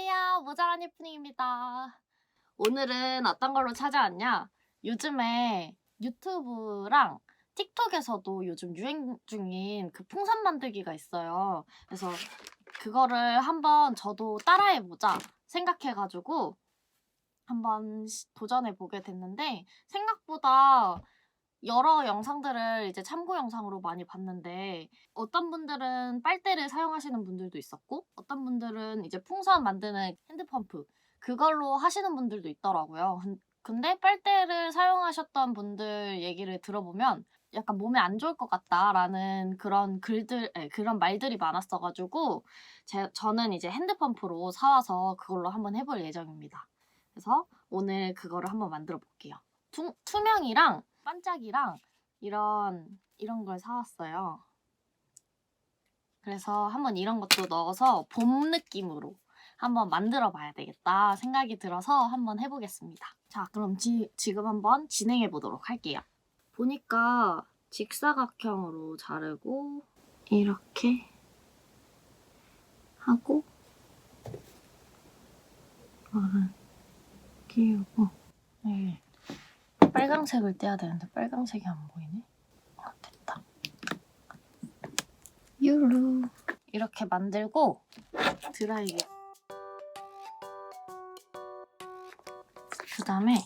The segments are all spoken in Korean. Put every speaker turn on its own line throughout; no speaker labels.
안녕하세요. 모자란 예쁜이입니다. 오늘은 어떤 걸로 찾아왔냐? 요즘에 유튜브랑 틱톡에서도 요즘 유행 중인 그 풍선 만들기가 있어요. 그래서 그거를 한번 저도 따라해보자 생각해가지고 한번 시- 도전해보게 됐는데 생각보다 여러 영상들을 이제 참고 영상으로 많이 봤는데 어떤 분들은 빨대를 사용하시는 분들도 있었고 어떤 분들은 이제 풍선 만드는 핸드펌프 그걸로 하시는 분들도 있더라고요. 근- 근데 빨대를 사용하셨던 분들 얘기를 들어보면 약간 몸에 안 좋을 것 같다라는 그런 글들, 에, 그런 말들이 많았어가지고 제, 저는 이제 핸드펌프로 사와서 그걸로 한번 해볼 예정입니다. 그래서 오늘 그거를 한번 만들어 볼게요. 투, 투명이랑 반짝이랑 이런 이런 걸 사왔어요. 그래서 한번 이런 것도 넣어서 봄 느낌으로 한번 만들어 봐야 되겠다 생각이 들어서 한번 해보겠습니다. 자, 그럼 지, 지금 한번 진행해 보도록 할게요. 보니까 직사각형으로 자르고 이렇게 하고 이거를 끼우고 네. 빨강색을 떼야 되는데 빨강색이 안 보이네. 아, 됐다. 유루 이렇게 만들고 드라이기 그 다음에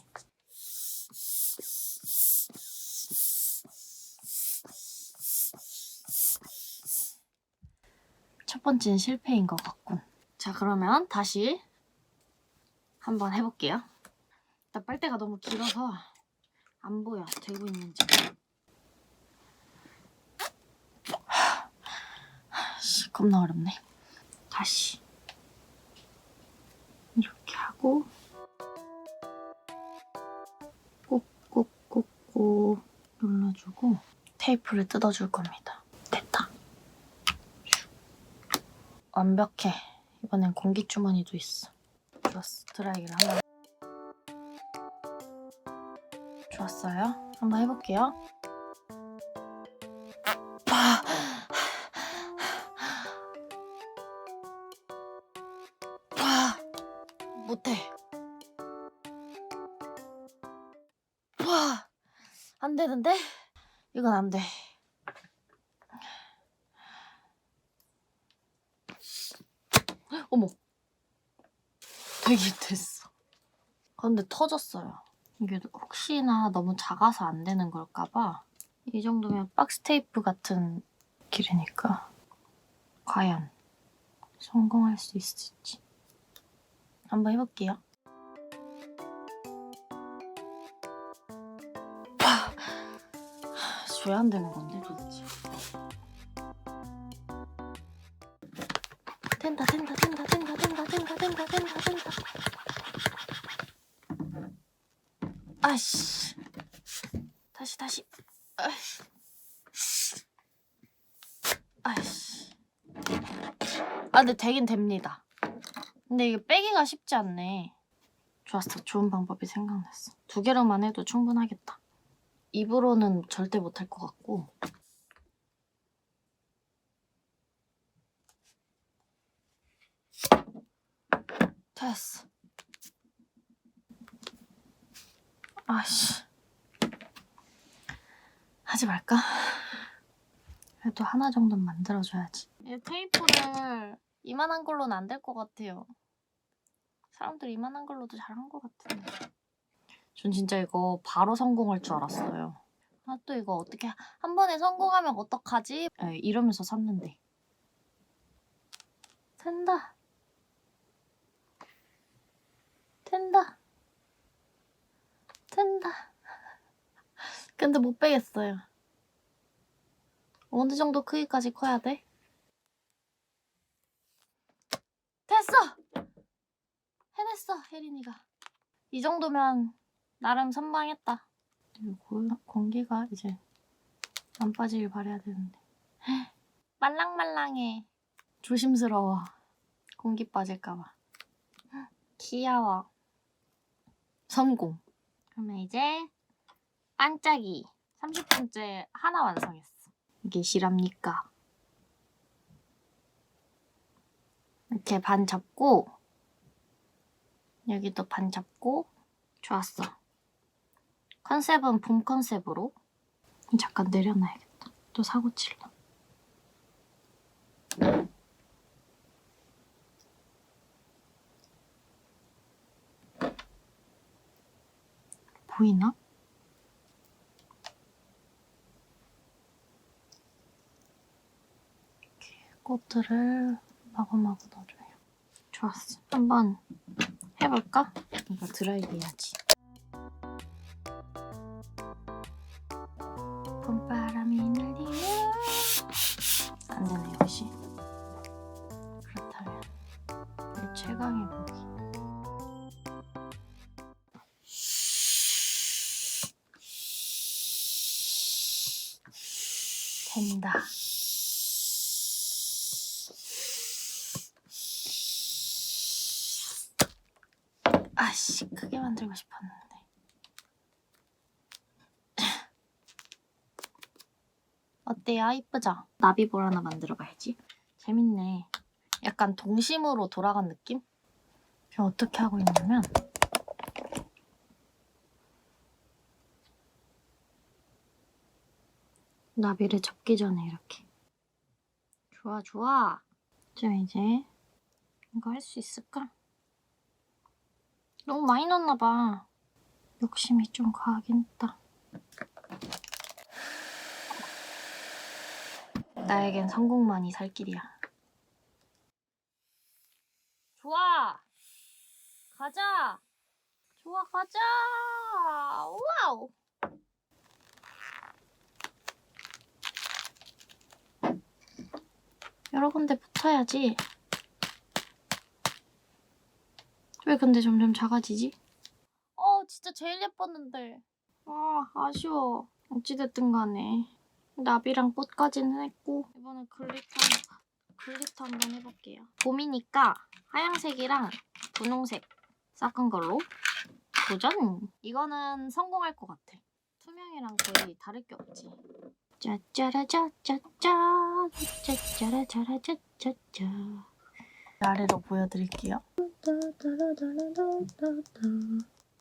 첫 번째는 실패인 것 같군. 자 그러면 다시 한번 해볼게요. 일단 빨대가 너무 길어서 안 보여 되고 있는지. 씨, 겁나 어렵네. 다시 이렇게 하고 꼭꼭꼭꼭 눌러주고 테이프를 뜯어줄 겁니다. 됐다. 슉. 완벽해. 이번엔 공기 주머니도 있어. 좋았어. 드라이기를 한번. 좋았어요. 한번 해볼게요. 아. 와, 못해. 와, 안 되는데? 이건 안 돼. 어머, 되게 됐어. 근데 터졌어요. 이게 혹시나 너무 작아서 안 되는 걸까봐 이 정도면 박스 테이프 같은 길이니까 과연 성공할 수 있을지 한번 해볼게요. 왜안 되는 건데 도대체? 아씨. 다시 다시. 아이씨 아이씨. 아 근데 되긴 됩니다. 근데 이게 빼기가 쉽지 않네. 좋았어. 좋은 방법이 생각났어. 두 개로만 해도 충분하겠다. 입으로는 절대 못할 것 같고. 됐어 아씨. 하지 말까? 그래도 하나 정도는 만들어줘야지. 이 테이프를 이만한 걸로는 안 될 것 같아요. 사람들 이만한 걸로도 잘한 것 같은데. 전 진짜 이거 바로 성공할 줄 알았어요. 아 또 이거 어떻게 한 번에 성공하면 어떡하지? 에, 이러면서 샀는데. 된다 된다 된다 근데 못 빼겠어요. 어느 정도 크기까지 커야 돼? 됐어! 해냈어 혜린이가. 이 정도면 나름 선방했다. 공기가 이제 안 빠지길 바래야 되는데. 말랑말랑해. 조심스러워. 공기 빠질까봐. 귀여워. 성공. 그러면 이제 반짝이 30분째 하나 완성했어 이게 실합니까 이렇게 반 접고 여기도 반 잡고 좋았어. 컨셉은 봄 컨셉으로 잠깐 내려놔야겠다. 또 사고 칠라. 보이나? 꽃들을 마구마구 넣어줘요. 좋았어. 한번 해볼까? 이거 드라이기 해야지. 봄바람이 날리며 안 되네 역시. 그렇다면 이 최강의 무기. 된다. 아씨 크게 만들고 싶었는데. 어때요? 이쁘죠? 나비볼 하나 만들어봐야지. 재밌네. 약간 동심으로 돌아간 느낌? 저 어떻게 하고 있냐면 나비를 접기 전에 이렇게 좋아 좋아 자 이제 이거 할 수 있을까? 너무 많이 넣었나 봐. 욕심이 좀 과하긴 했다. 나에겐 성공만이 살 길이야. 좋아! 가자! 좋아 가자! 와우! 여러 군데 붙어야지. 왜 근데 점점 작아지지? 어, 진짜 제일 예뻤는데. 아, 아쉬워. 어찌됐든 간에. 나비랑 꽃까지는 했고, 이번엔 글리터, 글리터 한번 해볼게요. 봄이니까 하얀색이랑 분홍색 섞은 걸로 도전! 이거는 성공할 것 같아. 투명이랑 거의 다를 게 없지. 짜짜라짜짜짜 짜짜라짜라짜짜짜 아래로 보여드릴게요.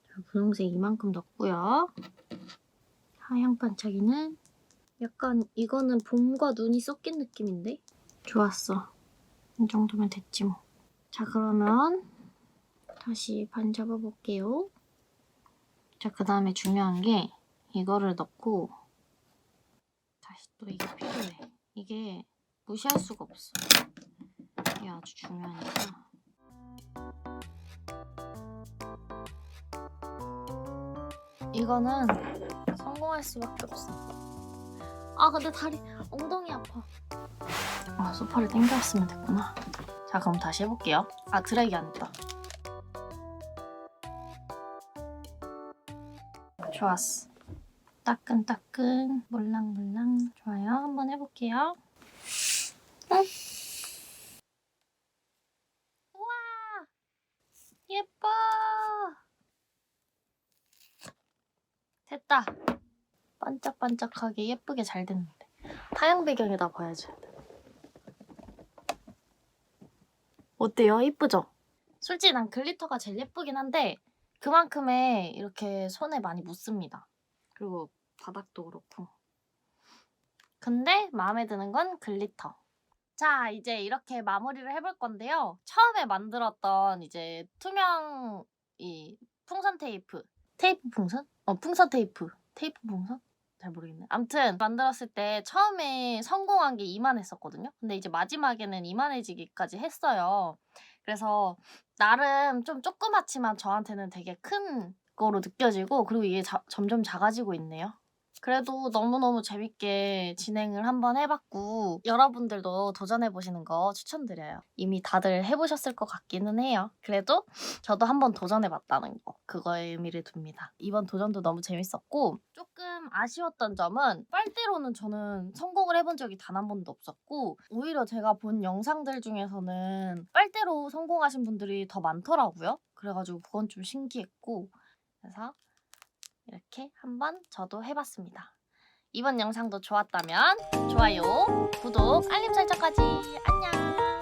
자, 분홍색 이만큼 넣고요. 하얀 반짝이는 약간 이거는 봄과 눈이 섞인 느낌인데? 좋았어. 이 정도면 됐지 뭐. 자 그러면 다시 반 잡아볼게요. 자 그 다음에 중요한 게 이거를 넣고 다시 또 이게 필요해. 이게 무시할 수가 없어. 이게 아주 중요하니까. 이거는 성공할 수밖에 없어. 아 근데 다리 엉덩이 아파. 아 소파를 당겨왔으면 됐구나. 자 그럼 다시 해볼게요. 아 드라이기 안 했다. 좋았어. 따끈따끈 몰랑몰랑 좋아요 한번 해볼게요 응? 우와 예뻐 됐다 반짝반짝하게 예쁘게 잘 됐는데 하얀 배경에다 봐야지 어때요? 이쁘죠? 솔직히 난 글리터가 제일 예쁘긴 한데 그만큼의 이렇게 손에 많이 묻습니다 그리고 바닥도 그렇고. 근데 마음에 드는 건 글리터. 자, 이제 이렇게 마무리를 해볼 건데요. 처음에 만들었던 이제 투명 이 풍선 테이프. 테이프 풍선? 어, 풍선 테이프. 테이프 풍선? 잘 모르겠네. 암튼 만들었을 때 처음에 성공한 게 이만했었거든요. 근데 이제 마지막에는 이만해지기까지 했어요. 그래서 나름 좀 조그맣지만 저한테는 되게 큰 거로 느껴지고 그리고 이게 자- 점점 작아지고 있네요. 그래도 너무너무 재밌게 진행을 한번 해봤고 여러분들도 도전해보시는 거 추천드려요. 이미 다들 해보셨을 것 같기는 해요. 그래도 저도 한번 도전해봤다는 거 그거에 의미를 둡니다. 이번 도전도 너무 재밌었고 조금 아쉬웠던 점은 빨대로는 저는 성공을 해본 적이 단 한 번도 없었고 오히려 제가 본 영상들 중에서는 빨대로 성공하신 분들이 더 많더라고요. 그래가지고 그건 좀 신기했고 그래서 이렇게 한번 저도 해봤습니다. 이번 영상도 좋았다면 좋아요, 구독, 알림 설정까지 안녕!